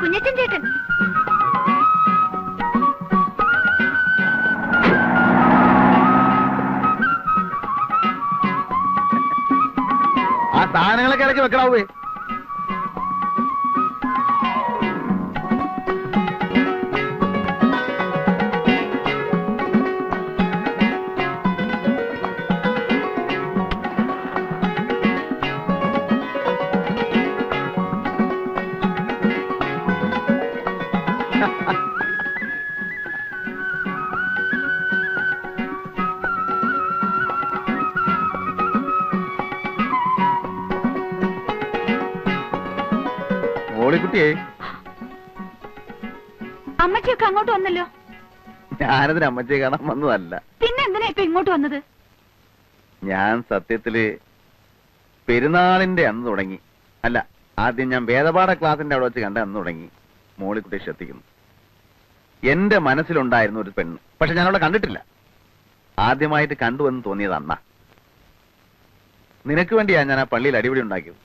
കുഞ്ഞച്ചൻ ചേട്ടൻ. ആ സാധനങ്ങളൊക്കെ ഇടയ്ക്ക് വെക്കണാവേ. അമ്മച്ചിയൊക്കെ അങ്ങോട്ട് വന്നല്ലോ? ഞാനതിന് അമ്മച്ചിയെ കാണാൻ വന്നതല്ല. പിന്നെ എന്തിനാ ഇപ്പൊ ഇങ്ങോട്ട് വന്നത്? ഞാൻ സത്യത്തിൽ പെരുന്നാളിന്റെ അന്ന് തുടങ്ങി. അല്ല ആദ്യം ഞാൻ വേദപാഠ ക്ലാസിന്റെ അവിടെ വെച്ച് കണ്ട അന്ന് തുടങ്ങി. മോളിക്കുട്ടി ശ്രദ്ധിക്കുന്നു. എന്റെ മനസ്സിലുണ്ടായിരുന്നു ഒരു പെണ്ണ്. പക്ഷെ ഞാൻ അവളെ കണ്ടിട്ടില്ല. ആദ്യമായിട്ട് കണ്ടുവെന്ന് തോന്നിയത് അന്ന നിനക്ക് വേണ്ടിയാ ഞാൻ ആ പള്ളിയിൽ അടിപൊളി ഉണ്ടാക്കിയത്.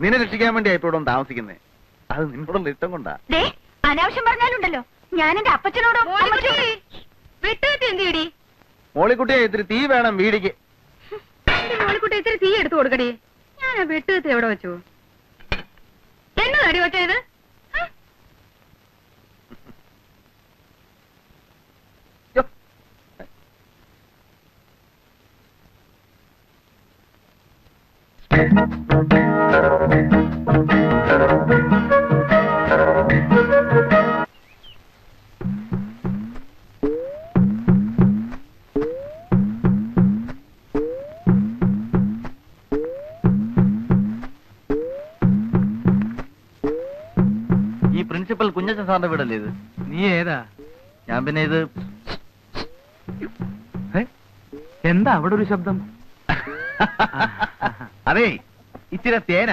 നിന്നെ രക്ഷിക്കാൻ വേണ്ടിയാ ഇപ്പോഴും താമസിക്കുന്നത് താമസിക്കുന്നേ. അത് നിന്നോടുള്ള ഇഷ്ടം കൊണ്ടാ. അനാവശ്യം പറഞ്ഞാലുണ്ടല്ലോ. ഞാൻ എന്റെ അപ്പച്ചനോടും വിട്ടുകത്തി എന്ത് മോളിക്കുട്ടിയെ ഇത്തിരി തീ വേണം വീടിക്ക്. മോളിക്കുട്ടി ഇത്തിരി തീ എടുത്തു കൊടുക്കടി. ഞാൻ ആ വെട്ടുകത്തി എവിടെ വെച്ചു? എന്നതടി വെച്ചത് യ്യോ. ഈ സാറിന്റെ വീടല്ലേ ഇത്? നീ ഏതാ? ഞാൻ പിന്നെ ഇത്? എന്താ അവിടെ ഒരു ശബ്ദം? അതെ ഇച്ചിരി തേന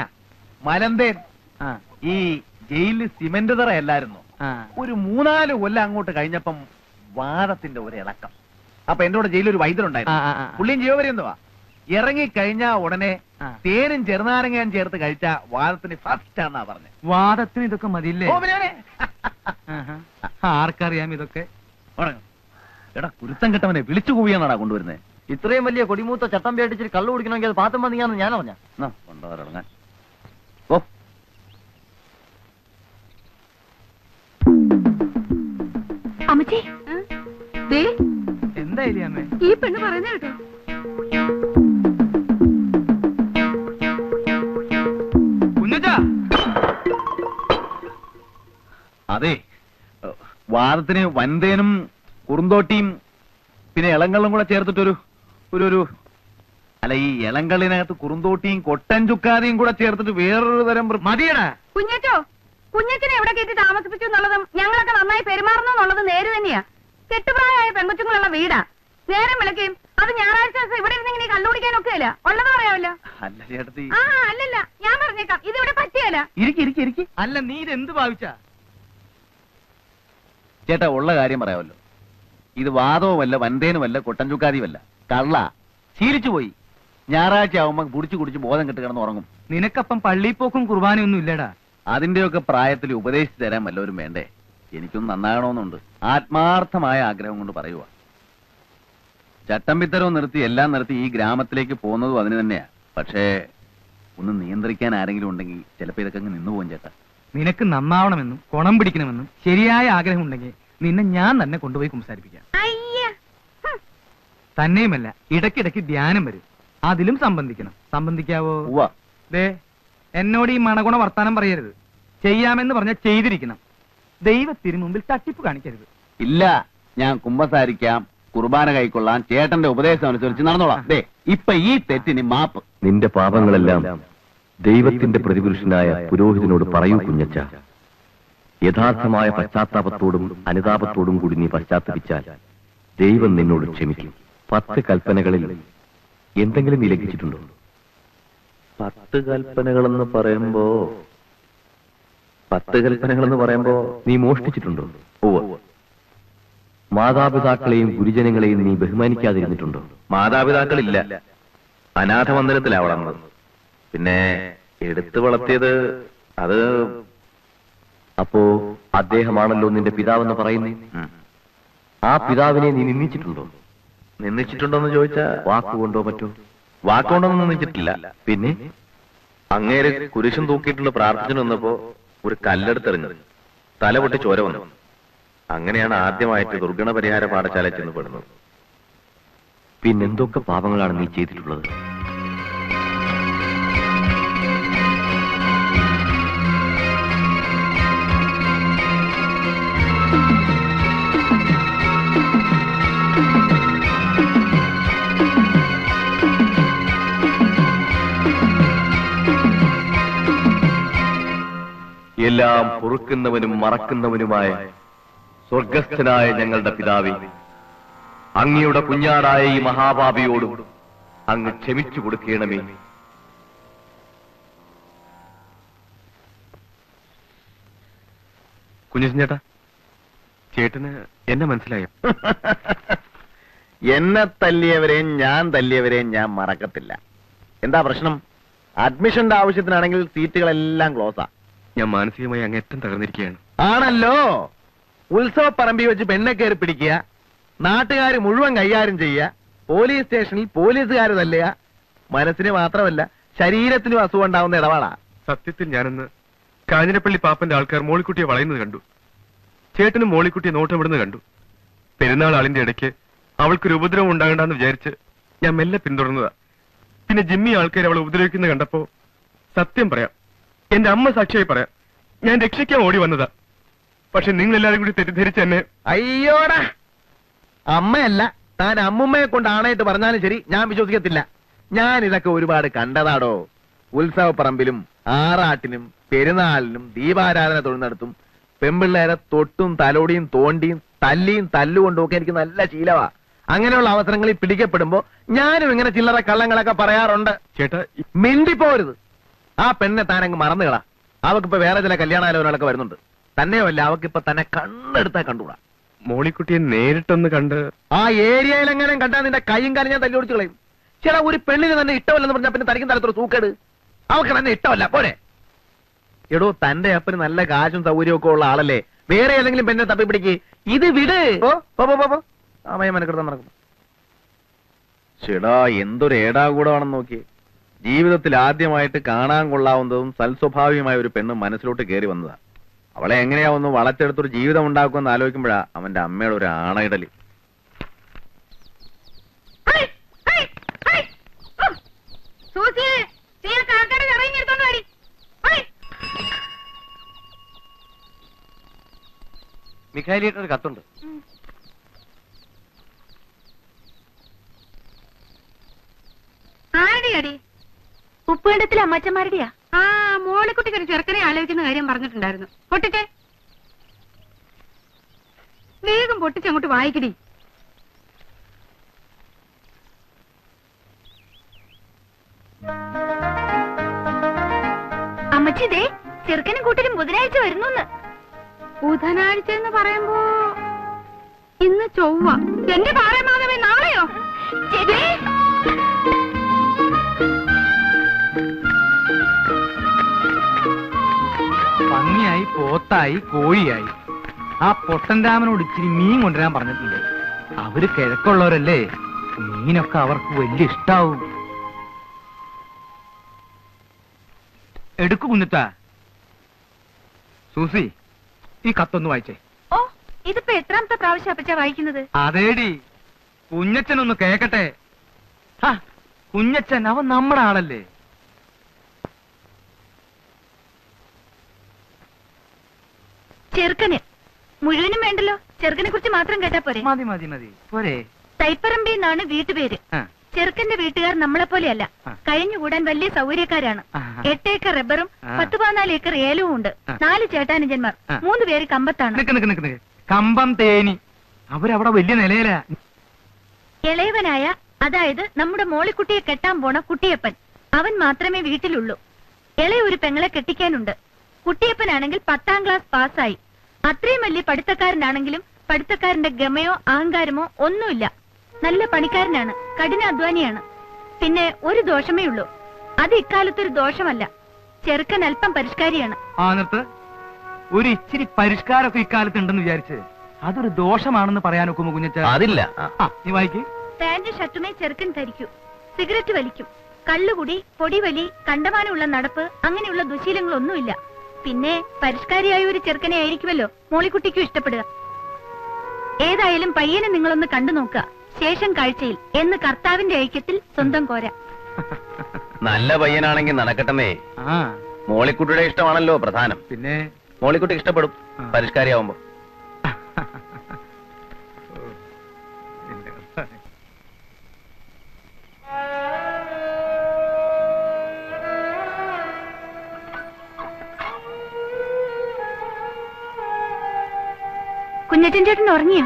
മലന്തേൻ. ഈ ജയിലിൽ സിമന്റ് തറ അല്ലായിരുന്നു? ആ. ഒരു മൂന്നാൽ കൊല്ലം അങ്ങോട്ട് കഴിഞ്ഞപ്പം വാദത്തിന്റെ ഒരു ഇളക്കം. അപ്പൊ എന്റെ കൂടെ ജയിലിൽ ഒരു ഉണ്ടായിരുന്നു വൈദ്യരുണ്ടായിരുന്നു. ആ, എന്തുവാ പുള്ളിയും ഇറങ്ങി കഴിഞ്ഞാ ഉടനെ തേനും ചെറുനാരങ്ങയും ചേർത്ത് കഴിച്ച വാദത്തിന് ഫസ്റ്റ് ആണെന്നാ പറഞ്ഞു. വാദത്തിന് ഇതൊക്കെ മതിയില്ലേ. ആർക്കറിയാം ഇതൊക്കെ. എടാ കുരുത്തം കെട്ടവനെ വിളിച്ചു കൂവിയാണാടാ കൊണ്ടുവരുന്നത് ഇത്രയും വലിയ കൊടിമൂത്ത ചട്ടം പേടിച്ചിട്ട് കള്ളു കുടിക്കണമെങ്കിൽ അത് പാത്തം വന്നിങ്ങാന്ന് ഞാൻ അറിഞ്ഞ കൊണ്ടുവരങ്ങാൻ ഓ അമ്മച്ചി. ദേ. എന്താ ഇലിയാമ്മേ ഈ പെണ്ണ് പറയുന്ന കേട്ടോ. അതെ. വാദത്തിന് വൻതേനും കുറുന്തോട്ടിയും പിന്നെ ഇളങ്കള്ളും കൂടെ ചേർത്തിട്ടൊരു ഒരു ഒരു അല്ല ഈ ഇളങ്കളിനകത്ത് കുറുന്തോട്ടിയും കൊട്ടൻ ചുക്കാതിയും കൂടെ ചേർത്തിട്ട് വേറൊരു തരം മതിയടാ. കുഞ്ഞച്ചോ കുഞ്ഞച്ചനെ എവിടെ കയറ്റി താമസിപ്പിച്ചു എന്നുള്ളതും ഞങ്ങളൊക്കെ നന്നായി പെരുമാറുന്നു എന്നുള്ളത് നേര് തന്നെയാ. കെട്ടുപ്രായമായ പെൺകുച്ചുങ്ങളുള്ള വീടാ. നേരം വിളിക്കുകയും അത് ഞായറാഴ്ച ദിവസം ഇവിടെ ഇരുന്നിങ്ങനെ കണ്ടുപിടിക്കാനൊക്കെ അല്ല. ഉള്ളത് പറയാമല്ലോ അല്ല ചേട്ടത്തി. ആ അല്ലല്ല ഞാൻ പറഞ്ഞേക്കാം. ഇതിവിടെ പറ്റിയല്ല. ഇരിക്കി ഇരിക്കി ഇരിക്കി. അല്ല നീ ഇത് എന്ത് ഭാവിച്ചാ? ചേട്ടാ ഉള്ള കാര്യം പറയാമല്ലോ. ഇത് വാദവുമല്ല വന്തേനുമല്ല കൊട്ടഞ്ചുക്കാതിയുമല്ല. കള്ള. ശീലിച്ചു പോയി. ഞായറാഴ്ച ആവുമ്പോ കുടിച്ചു കുടിച്ച് ബോധം കെട്ട് കിടന്ന് ഉറങ്ങും. നിനക്കപ്പം പള്ളിപ്പോക്കും കുർബാനയൊന്നും ഇല്ലടാ. അതിന്റെയൊക്കെ പ്രായത്തിൽ ഉപദേശിച്ചു തരാൻ വല്ലവരും വേണ്ടേ? എനിക്കും നന്നാകണമെന്നുണ്ട്. ആത്മാർത്ഥമായ ആഗ്രഹം കൊണ്ട് പറയുക ചട്ടമ്പിത്തരവും നിർത്തി എല്ലാം നിർത്തി ഈ ഗ്രാമത്തിലേക്ക് പോകുന്നതും അതിന് തന്നെയാ. പക്ഷേ ഒന്ന് നിയന്ത്രിക്കാൻ ആരെങ്കിലും ഉണ്ടെങ്കിൽ ചിലപ്പോ ഇതൊക്കെ അങ്ങ് നിന്നു പോകും ചേട്ടാ. നിനക്ക് നന്നാവണമെന്നും കൊണം പിടിക്കണമെന്നും ശരിയായ ആഗ്രഹം ഉണ്ടെങ്കിൽ നിന്നെ ഞാൻ തന്നെ കൊണ്ടുപോയി കുംസാരിപ്പിക്കാം. തന്നെയുമല്ല ഇടയ്ക്കിടയ്ക്ക് ധ്യാനം വരും. അതിലും സംബന്ധിക്കണം. സംബന്ധിക്കാവോ? ദേ എന്നോട് ഈ മണഗുണ വർത്താനം പറയരുത്. ചെയ്യാമെന്ന് പറഞ്ഞാൽ ചെയ്തിരിക്കണം. ദൈവത്തിന് മുമ്പിൽ തട്ടിപ്പ് കാണിക്കരുത്. ഇല്ല ഞാൻ കുമ്പസാരിക്കാം കുർബാന കൈക്കൊള്ളാം ചേട്ടന്റെ ഉപദേശം അനുസരിച്ച് നടന്നോളാം. ദേ ഇപ്പൊ ഈ തെറ്റിന് മാപ്പ്. നിന്റെ പാപങ്ങളെല്ലാം. ദൈവത്തിന്റെ പ്രതിപുരുഷനായ പുരോഹിതനോട് പറയൂ കുഞ്ഞച്ച യഥാർത്ഥമായ പശ്ചാത്താപത്തോടും അനുതാപത്തോടും കൂടി നീ പശ്ചാത്തപിച്ചാൽ ദൈവം നിന്നോട് ക്ഷമിക്കും. പത്ത് കൽപ്പനകളിൽ എന്തെങ്കിലും നീ ലംഘിച്ചിട്ടുണ്ടോ? പത്ത് കൽപ്പനകളെന്ന് പറയുമ്പോ പത്ത് കൽപ്പനകളെന്ന് പറയുമ്പോ നീ മോഷ്ടിച്ചിട്ടുണ്ടോ? ഓ മാതാപിതാക്കളെയും ഗുരുജനങ്ങളെയും നീ ബഹുമാനിക്കാതിരുന്നിട്ടുണ്ടോ? മാതാപിതാക്കളില്ല. അനാഥ മന്ദിരത്തിലാ വളർന്നത് പിന്നെ എടുത്തു വളർത്തിയത് അത് അപ്പോ അദ്ദേഹമാണല്ലോ നിന്റെ പിതാവെന്ന് പറയുന്നേ ആ പിതാവിനെ നീ നിന്ദിച്ചിട്ടുണ്ടോ? നിന്ദിച്ചിട്ടുണ്ടോന്ന് ചോദിച്ചാ വാക്കുകൊണ്ടോ മറ്റോ? വാക്കുകൊണ്ടൊന്നും നിന്ദിച്ചിട്ടില്ല. പിന്നെ? അങ്ങേര് കുരിശും തൂക്കിയിട്ടുള്ള പ്രാർത്ഥന വന്നപ്പോ ഒരു കല്ലെടുത്തെറിഞ്ഞത് തല പൊട്ടി ചോര വന്നു. അങ്ങനെയാണ് ആദ്യമായിട്ട് ദുർഗണ പരിഹാര പാഠശാല ചെന്ന് പെടുന്നത്. പിന്നെന്തൊക്കെ പാപങ്ങളാണ് നീ ചെയ്തിട്ടുള്ളത്? എല്ലാം പൊറുക്കുന്നവനും മറക്കുന്നവനുമായ സ്വർഗസ്ഥനായ ഞങ്ങളുടെ പിതാവി അങ്ങയുടെ കുഞ്ഞാടായ ഈ മഹാപാപിയോടും അങ്ങ് ക്ഷമിച്ചു കൊടുക്കണമേ. കുഞ്ഞിച്ചേട്ടാ ചേട്ടന് എന്നെ മനസ്സിലായോ? എന്നെ തല്ലിയവരെയും ഞാൻ തല്ലിയവരെയും ഞാൻ മറക്കത്തില്ല. എന്താ പ്രശ്നം? അഡ്മിഷന്റെ ആവശ്യത്തിനാണെങ്കിൽ സീറ്റുകളെല്ലാം ക്ലോസാ. ഞാൻ മാനസികമായി അങ്ങേറ്റം തകർന്നിരിക്കുകയാണ്. ആണല്ലോ. ഉത്സവ പറമ്പി വെച്ച് പെണ്ണെ കയറി പിടിക്കുക നാട്ടുകാർ മുഴുവൻ കൈകാര്യം ചെയ്യുക പോലീസ് സ്റ്റേഷനിൽ പോലീസുകാർ തല്ലുക മനസ്സിന് മാത്രമല്ല ശരീരത്തിനും അസുഖം ഉണ്ടാവുന്ന ഇടപാടാ. സത്യത്തിൽ ഞാനിന്ന് കാഞ്ഞിരപ്പള്ളി പാപ്പന്റെ ആൾക്കാർ മോളിക്കുട്ടിയെ വളയുന്നത് കണ്ടു. ചേട്ടനും മോളിക്കുട്ടിയെ നോട്ടമിടുന്നത് കണ്ടു. പെരുന്നാൾ ആളിന്റെ ഇടയ്ക്ക് അവൾക്കൊരു ഉപദ്രവം ഉണ്ടാകണ്ടെന്ന് വിചാരിച്ച് ഞാൻ മെല്ലെ പിന്തുടർന്നതാ. പിന്നെ ജിമ്മി ആൾക്കാർ അവളെ ഉപദ്രവിക്കുന്നത് കണ്ടപ്പോ സത്യം പറയാം എന്റെ അമ്മ സാക്ഷിയായി പറയാം. ഞാൻ രക്ഷിക്കാൻ ഓടി വന്നതാ. പക്ഷെ നിങ്ങൾ എല്ലാരും കൂടി തെറ്റിദ്ധരിച്ച് എന്നെ അയ്യോടാ. അമ്മയല്ല താൻ അമ്മുമ്മയെ കൊണ്ട് ആണയിട്ട് പറഞ്ഞാലും ശരി ഞാൻ വിശ്വസിക്കത്തില്ല. ഞാൻ ഇതൊക്കെ ഒരുപാട് കണ്ടതാടോ. ഉത്സവപ്പറമ്പിലും ആറാട്ടിനും പെരുന്നാളിനും ദീപാരാധന തൊഴുന്നിടത്തും പെമ്പിള്ളേരെ തൊട്ടും തലോടിയും തോണ്ടിയും തല്ലിയും തല്ലുകൊണ്ടും ഒക്കെ എനിക്ക് നല്ല ശീലവാ. അങ്ങനെയുള്ള അവസരങ്ങളിൽ പിടിക്കപ്പെടുമ്പോ ഞാനും ഇങ്ങനെ ചില്ലറ കള്ളങ്ങളൊക്കെ പറയാറുണ്ട്. ചേട്ടാ മിണ്ടിപ്പോരുത്. ആ പെണ്ണെ താനങ്ങ് മറന്നുകളാ അവക്കിപ്പോ വേറെ ചില കല്യാണാലോചനകളൊക്കെ വരുന്നുണ്ട്. തന്നെയല്ല അവക്കിപ്പോ തന്നെ കണ്ണെടുത്താ കണ്ടുകൂടാ. മോളിക്കുട്ടിയെ നേരിട്ടൊന്ന് കണ്ട് ആ ഏരിയയിൽ എങ്ങനെ കണ്ടാ നിന്റെ കൈയും കാലും ഞാൻ തല്ലി ഓടിച്ചു കളയും. ചില ഒരു പെണ്ണിന് തന്നെ ഇഷ്ടമല്ലെന്ന് പറഞ്ഞാൽ പിന്നെ തനിക്കും തരത്തൊരു തൂക്കേട് അവക്ക് തന്നെ ഇഷ്ടമല്ല പോരെ. എടോ തന്റെ അപ്പന് നല്ല കാശും സൗകര്യവും ഒക്കെ ഉള്ള ആളല്ലേ? വേറെ ഏതെങ്കിലും പെണ്ണെ തപ്പി പിടിക്ക്. ഇത് വിട്. അമ്മയെ മനക്കെടുത്താൻ നടക്കുന്നു. ചേടാ എന്തൊരു ഏടാകൂടമാണെന്ന് നോക്കി ജീവിതത്തിൽ ആദ്യമായിട്ട് കാണാൻ കൊള്ളാവുന്നതും സൽസ്വഭാവികമായ ഒരു പെണ്ണ് മനസ്സിലോട്ട് കയറി വന്നതാ. അവളെ എങ്ങനെയാ ഒന്ന് വളച്ചെടുത്തൊരു ജീവിതം ഉണ്ടാക്കുമെന്ന് ആലോചിക്കുമ്പോഴാ അവന്റെ അമ്മയുടെ ഒരു ആണയിടൽ. ഹൈ, ഹൈ, അമ്മച്ചന്മാരുടെയാ ആ മോളിക്കുട്ടിക്ക് ഒരു ചെറുക്കനെ ആലോചിക്കുന്ന കാര്യം പറഞ്ഞിട്ടുണ്ടായിരുന്നു. പൊട്ടിച്ചേ. വേഗം പൊട്ടിച്ചങ്ങോട്ട് വായിക്കടി. അമ്മച്ചിതേ ചെറുക്കനും കൂട്ടരും ബുധനാഴ്ച വരുന്നു ബുധനാഴ്ച എന്ന് പറയുമ്പോ ഇന്ന് ചൊവ്വ. എന്റെ പാറമാധവേ നാളെയോ? ചേച്ചി! പന്നിയായി പോത്തായി കോഴിയായി. ആ പൊട്ടൻ രാമനോട് ഇച്ചിരി മീൻ കൊണ്ടുവരാൻ പറഞ്ഞിട്ടുണ്ട്. അവർ കിഴക്കുള്ളവരല്ലേ? മീനൊക്കെ അവർക്ക് വലിയ ഇഷ്ടാവും. എടുക്കു കുഞ്ഞിത്താ. സൂസി ഈ കത്തൊന്ന് വായിച്ചേ. ഓ ഇതിപ്പോ എത്രാമത്തെ പ്രാവശ്യം അപ്പച്ച വായിക്കുന്നത്? അതേടി. കുഞ്ഞച്ചൻ ഒന്ന് കേക്കട്ടെ കുഞ്ഞച്ചൻ അവൻ നമ്മുടെ ആളല്ലേ? ചെറുക്കന്. മുഴുവനും വേണ്ടല്ലോ. ചെറുക്കനെ കുറിച്ച് മാത്രം കേട്ടാ പോരെ. മതി മതി മതി. പോരെ. തൈപ്പറമ്പി എന്നാണ് വീട്ടുപേര് ചെറുക്കന്റെ വീട്ടുകാർ നമ്മളെ പോലെയല്ല. കഴിഞ്ഞുകൂടാൻ വലിയ സൗകര്യക്കാരാണ്. ആ. എട്ട് ഏക്കർ റബ്ബറും. പത്ത് പതിനാല് ഏക്കർ ഏലവും ഉണ്ട്. നാല് ചേട്ടാനുജന്മാർ. മൂന്ന് പേര് കമ്പത്താണ്. കമ്പം തേനി. അവരവിടെ വലിയ നിലയില. ഇളയവനായ അതായത് നമ്മുടെ മോളിക്കുട്ടിയെ കെട്ടാൻ പോണ കുട്ടിയപ്പൻ. അവൻ മാത്രമേ വീട്ടിലുള്ളൂ. ഇളയ ഒരു പെങ്ങളെ കെട്ടിക്കാനുണ്ട്. കുട്ടിയപ്പനാണെങ്കിൽ പത്താം ക്ലാസ് പാസ്സായി. അത്രയും വലിയ പഠിത്തക്കാരനാണെങ്കിലും പഠിത്തക്കാരന്റെ ഗമയോ അഹങ്കാരമോ ഒന്നുമില്ല. നല്ല പണിക്കാരനാണ് കഠിനാധ്വാനിയാണ്. പിന്നെ ഒരു ദോഷമേ ഉള്ളൂ. അത് ഇക്കാലത്തൊരു ദോഷമല്ല. ചെറുക്കൻ അല്പം പരിഷ്കാരിയാണ്. ആ നിർത്ത് ഒരു ഇച്ചിരി പരിഷ്കാരമൊക്കെ ഇക്കാലത്ത് ഉണ്ടെന്ന് വിചാരിച്ച് അതൊരു ദോഷമാണെന്ന് പറയാനൊക്കെ ഒക്കുമോ കുഞ്ഞച്ച? അതില്ല. ആ. ആ നീ വായിക്ക്. പാന്റ് ഷർട്ടുമേ ചെറുക്കൻ ധരിക്കൂ. സിഗരറ്റ് വലിക്കും. കള്ളുകുടി പൊടിവലി കണ്ടമാനമുള്ള നടപ്പ് അങ്ങനെയുള്ള ദുശീലങ്ങളൊന്നുമില്ല. പിന്നെ പരിഷ്കാരിയായ ഒരു ചെറുക്കനെ ആയിരിക്കുമല്ലോ മോളിക്കുട്ടിക്കും ഇഷ്ടപ്പെടുക. ഏതായാലും പയ്യനെ നിങ്ങളൊന്ന് കണ്ടു നോക്കുക. ശേഷം കാഴ്ചയിൽ എന്ന് കർത്താവിന്റെ ഐക്യത്തിൽ സ്വന്തം കോര. നല്ല പയ്യനാണെങ്കിൽ നടക്കട്ടമേ ആ. മോളിക്കുട്ടിയുടെ ഇഷ്ടമാണല്ലോ പ്രധാനം. പിന്നെ? മോളിക്കുട്ടി ഇഷ്ടപ്പെടും. പരിഷ്കാരിയാവുമ്പോ. കുഞ്ഞച്ചൻ ചേട്ടൻ ഉറങ്ങിയോ?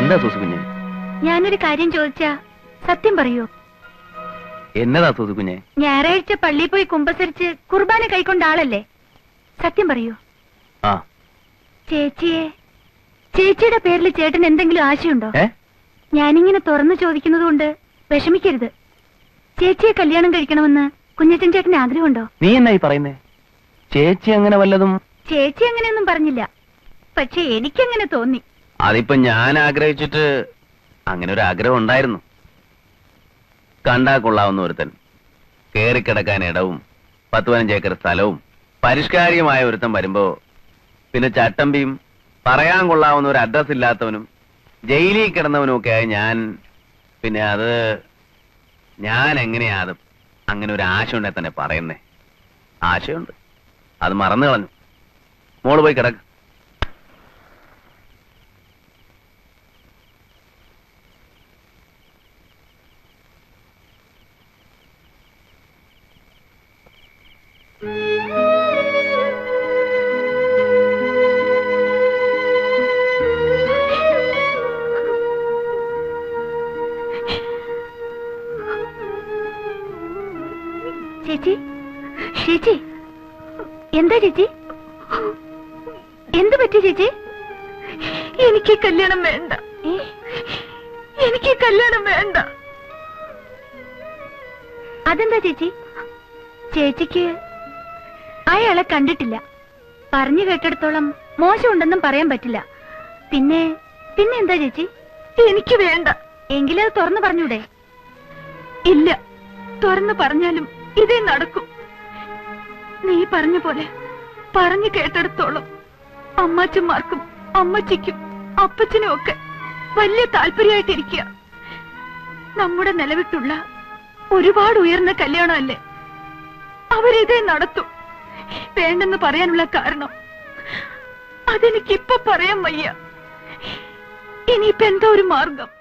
എന്താ സൂസുകുഞ്ഞെ ഞാനൊരു കാര്യം ചോദിച്ചാ സത്യം പറയൂ? എന്നതാ സൂസുകുഞ്ഞെ ഞായറാഴ്ച പള്ളിയിൽ പോയി കുമ്പസരിച്ച് കുർബാന കൈക്കൊണ്ട ആളല്ലേ? സത്യം പറയൂ? ആ. ചേച്ചിയെ ചേച്ചിയുടെ പേരിൽ ചേട്ടൻ എന്തെങ്കിലും ആശയുണ്ടോ? ഏ? ഞാനിങ്ങനെ തുറന്നു ചോദിക്കുന്നത് കൊണ്ട് വിഷമിക്കരുത്. ചേച്ചിയെ കല്യാണം കഴിക്കണമെന്ന് കുഞ്ഞച്ചൻ ചേട്ടന് ആഗ്രഹമുണ്ടോ? നീ എന്നായി പറയുന്നേ? ചേച്ചി അങ്ങനെ വല്ലതും ചേച്ചി അങ്ങനെയൊന്നും പറഞ്ഞില്ല. പക്ഷെ എനിക്കങ്ങനെ തോന്നി. അതിപ്പോ ഞാൻ ആഗ്രഹിച്ചിട്ട് അങ്ങനെ ഒരു ആഗ്രഹം ഉണ്ടായിരുന്നു. കണ്ടാ കൊള്ളാവുന്ന ഒരുത്തൻ കേറിക്കിടക്കാൻ ഇടവും പത്ത് പതിനഞ്ച് ഏക്കർ സ്ഥലവും പരിഷ്കാരിയുമായ ഒരുത്തൻ വരുമ്പോ പിന്നെ ചട്ടമ്പിയും പറയാൻ കൊള്ളാവുന്ന ഒരു അഡ്രസ് ഇല്ലാത്തവനും ജയിലിൽ കിടന്നവനും ഒക്കെ ആയി ഞാൻ പിന്നെ അത് ഞാൻ എങ്ങനെയാ അത് അങ്ങനെ ഒരു ആശ ഉണ്ടെ തന്നെ പറയുന്നേ. ആശയുണ്ട്. അത് മറന്നു കളഞ്ഞു. മോൾ പോയി കിടക്ക് ചേച്ചി ചേച്ചി എന്താ ചേച്ചി? എന്ത് പറ്റി ചേച്ചി? എനിക്ക് കല്യാണം വേണ്ട. എനിക്ക് കല്യാണം വേണ്ട. അതെന്താ ചേച്ചി? ചേച്ചിക്ക് അയാളെ കണ്ടിട്ടില്ല. പറഞ്ഞു കേട്ടിടത്തോളം മോശമുണ്ടെന്നും പറയാൻ പറ്റില്ല. പിന്നെ പിന്നെ എന്താ ചേച്ചി? എനിക്ക് വേണ്ട. എങ്കിലത് തുറന്നു പറഞ്ഞൂടെ? ഇല്ല. തുറന്നു പറഞ്ഞാലും ഇതേ നടക്കും. നീ പറഞ്ഞ പോലെ പറഞ്ഞു കേട്ടിടത്തോളം അമ്മാച്ചന്മാർക്കും അമ്മച്ചിക്കും അപ്പച്ചനും ഒക്കെ വലിയ താല്പര്യമായിട്ടിരിക്കുക നമ്മുടെ നിലവിട്ടുള്ള ഒരുപാട് ഉയർന്ന കല്യാണമല്ലേ? അവരിതേ നടത്തും. വേണ്ടെന്ന് പറയാനുള്ള കാരണം അതെനിക്കിപ്പൊ പറയാൻ വയ്യ. ഇനിയിപ്പെന്തോ ഒരു മാർഗം?